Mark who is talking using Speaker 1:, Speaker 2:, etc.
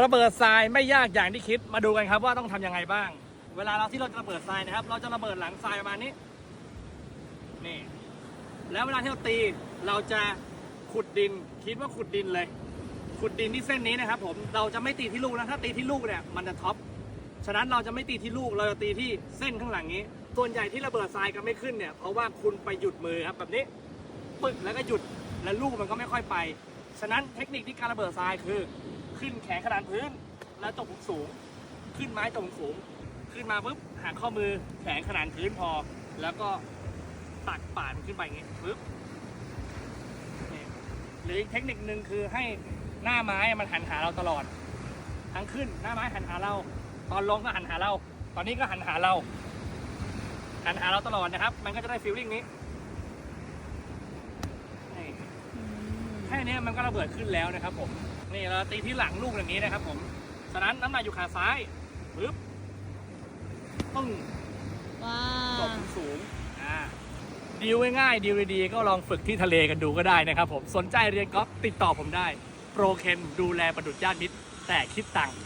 Speaker 1: ระเบิดทรายไม่ยากอย่างที่คิดมาดูกันครับว่าต้องทำยังไงบ้าง เวลาเราที่เราจะระเบิดทรายนะครับ เราจะระเบิดหลังทรายประมาณนี้นี่แล้วเวลาที่เราตีเราจะขุดดินคิดว่าขุดดินเลย ขุดดินที่เส้นนี้นะครับ ผมเราจะไม่ตีที่ลูกนะถ้าตีที่ลูกเนี่ยมันจะท็อปฉะนั้นเราจะไม่ตีที่ลูกเราจะตีที่เส้นข้างหลังนี้ ส่วนใหญ่ที่ระเบิดทรายกันไม่ขึ้นเนี่ยเพราะว่าคุณไปหยุดมือครับแบบนี้ปึกแล้วก็หยุดแล้วลูกมันก็ไม่ค่อยไป ฉะนั้นเทคนิคที่การระเบิดทรายคือ ขึ้นแขนขนาดพื้น แล้วจบสูง ขึ้นไม้จบสูง ขึ้นมาปุ๊บหักข้อมือแขนขนาดพื้นพอ แล้วก็ตักป่านขึ้นไปอย่างงี้ปุ๊บหรืออีกเทคนิคหนึ่งคือให้หน้าไม้มันหันหาเราตลอด ทั้งขึ้นหน้าไม้หันหาเรา ตอนลงก็หันหาเรา ตอนนี้ก็หันหาเรา หันหาเราตลอดนะครับ มันก็จะได้ฟีลลิ่งนี้แค่นี้มันก็ระเบิดขึ้นแล้วนะครับผมนี่เราตีที่หลังลูกอย่างนี้นะครับผมฉะนั้นน้ำหนักอยู่ขาซ้ายปึ๊บปึ้ง
Speaker 2: ว้า
Speaker 1: ต
Speaker 2: ว
Speaker 1: บสูงอ่าดีลง่ายๆดีลดีๆก็ลองฝึกที่ทะเลกันดูก็ได้นะครับผมสนใจเรียนกอล์ฟติดต่อผมได้ โปรเคนดูแลประดุจญาติมิตรแต่คิดตังค์